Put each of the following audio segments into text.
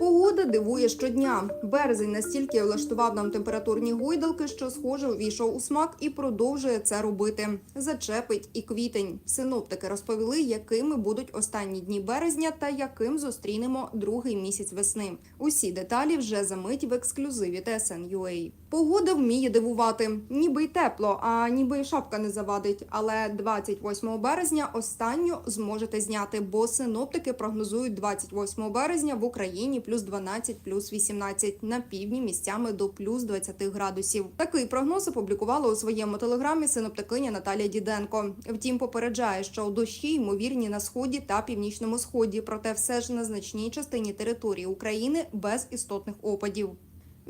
Uhul. Погода дивує щодня. Березень настільки влаштував нам температурні гойдалки, що схоже увійшов у смак і продовжує це робити. Зачепить і квітень. Синоптики розповіли, якими будуть останні дні березня та яким зустрінемо другий місяць весни. Усі деталі вже за мить в ексклюзиві TSN.ua. Погода вміє дивувати, ніби й тепло, а ніби й шапка не завадить. Але 28 березня останню зможете зняти, бо синоптики прогнозують 28 березня в Україні плюс 12, плюс 18, на півдні місцями до плюс 20 градусів. Такий прогноз опублікувала у своєму телеграмі синоптикиня Наталія Діденко. Втім, попереджає, що дощі ймовірні на сході та північному сході, проте все ж на значній частині території України без істотних опадів.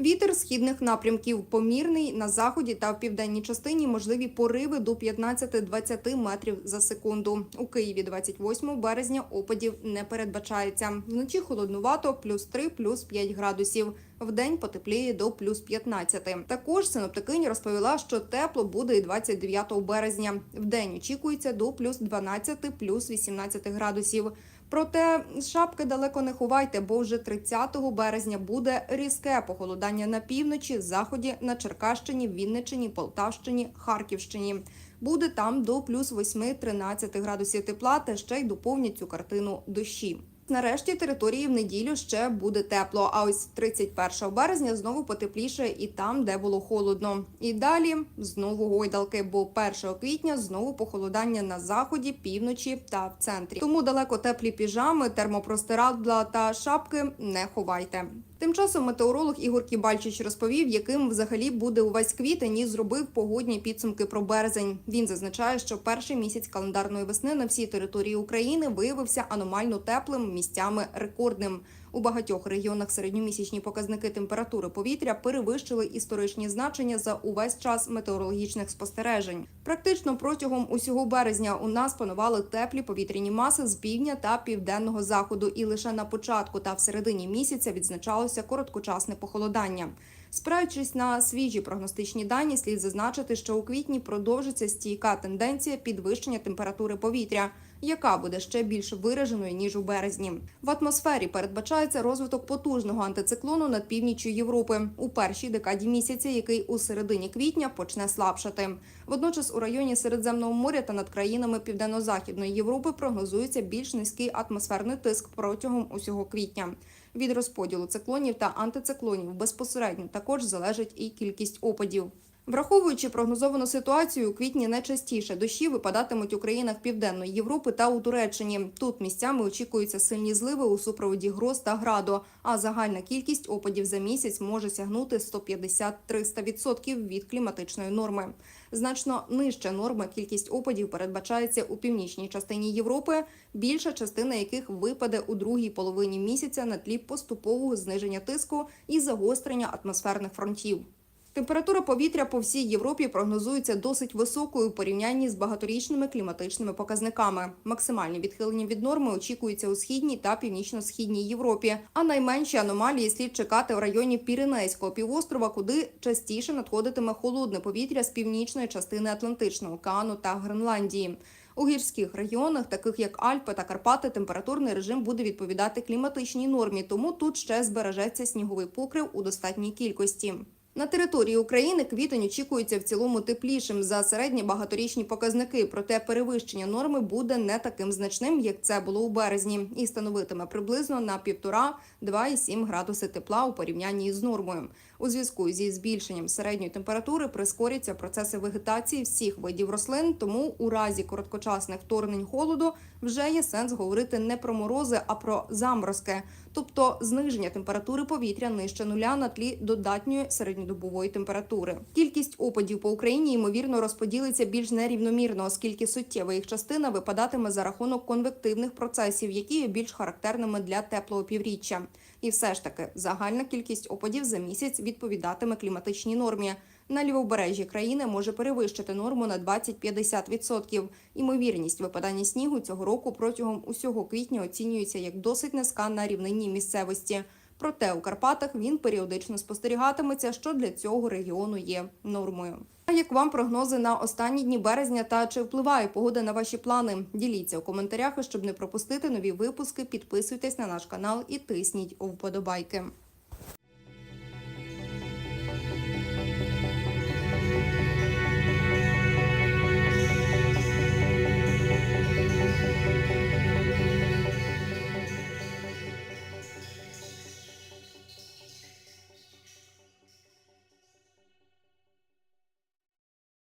Вітер східних напрямків помірний на заході та в південній частині можливі пориви до 15-20 метрів за секунду. У Києві 28 березня опадів не передбачається. Вночі холоднувато плюс 3, плюс 5 градусів. Вдень потепліє до плюс 15. Також синоптикиня розповіла, що тепло буде і 29 березня. Вдень очікується до плюс 12, плюс 18 градусів. Проте шапки далеко не ховайте, бо вже 30 березня буде різке похолодання на півночі, заході, на Черкащині, Вінниччині, Полтавщині, Харківщині. Буде там до плюс 8-13 градусів тепла, та ще й доповнять цю картину дощі. Нарешті території в неділю ще буде тепло. А ось 31 березня знову потепліше і там, де було холодно. І далі знову гойдалки, бо 1 квітня знову похолодання на заході, півночі та в центрі. Тому далеко теплі піжами, термопростирадла та шапки не ховайте. Тим часом метеоролог Ігор Кібальчич розповів, яким взагалі буде увесь квітень і зробив погодні підсумки про березень. Він зазначає, що перший місяць календарної весни на всій території України виявився аномально теплим, місцями рекордним. У багатьох регіонах середньомісячні показники температури повітря перевищили історичні значення за увесь час метеорологічних спостережень. Практично протягом усього березня у нас панували теплі повітряні маси з півдня та південного заходу, і лише на початку та в середині місяця відзначалося короткочасне похолодання. Спираючись на свіжі прогностичні дані, слід зазначити, що у квітні продовжиться стійка тенденція підвищення температури повітря, яка буде ще більш вираженою ніж у березні. В атмосфері передбачається розвиток потужного антициклону над північчю Європи у першій декаді місяця, який у середині квітня почне слабшати. Водночас у районі Середземного моря та над країнами Південно-Західної Європи прогнозується більш низький атмосферний тиск протягом усього квітня. Від розподілу циклонів та антициклонів безпосередньо також залежить і кількість опадів. Враховуючи прогнозовану ситуацію, у квітні найчастіше дощі випадатимуть у країнах Південної Європи та у Туреччині. Тут місцями очікуються сильні зливи у супроводі гроз та граду. А загальна кількість опадів за місяць може сягнути 150-300% від кліматичної норми. Значно нижче норми кількість опадів передбачається у північній частині Європи, більша частина яких випаде у другій половині місяця на тлі поступового зниження тиску і загострення атмосферних фронтів. Температура повітря по всій Європі прогнозується досить високою у порівнянні з багаторічними кліматичними показниками. Максимальні відхилення від норми очікуються у східній та північно-східній Європі. А найменші аномалії слід чекати в районі Піренейського півострова, куди частіше надходитиме холодне повітря з північної частини Атлантичного океану та Гренландії. У гірських регіонах, таких як Альпи та Карпати, температурний режим буде відповідати кліматичній нормі, тому тут ще збережеться сніговий покрив у достатній кількості. На території України квітень очікується в цілому теплішим за середні багаторічні показники. Проте перевищення норми буде не таким значним, як це було у березні, і становитиме приблизно на 1,5-2,7 градуси тепла у порівнянні з нормою. У зв'язку зі збільшенням середньої температури прискоряться процеси вегетації всіх видів рослин. Тому у разі короткочасних вторгнень холоду вже є сенс говорити не про морози, а про заморозки, тобто зниження температури повітря нижче нуля на тлі додатньої середньодобової температури. Кількість опадів по Україні ймовірно розподілиться більш нерівномірно, оскільки суттєва їх частина випадатиме за рахунок конвективних процесів, які є більш характерними для теплого півріччя. І все ж таки загальна кількість опадів за місяць відповідатиме кліматичній нормі. На лівобережжі країни може перевищити норму на 20-50%. Імовірність випадання снігу цього року протягом усього квітня оцінюється як досить низька на рівнині місцевості. Проте у Карпатах він періодично спостерігатиметься, що для цього регіону є нормою. А як вам прогнози на останні дні березня та чи впливає погода на ваші плани? Діліться у коментарях, щоб не пропустити нові випуски. Підписуйтесь на наш канал і тисніть вподобайки.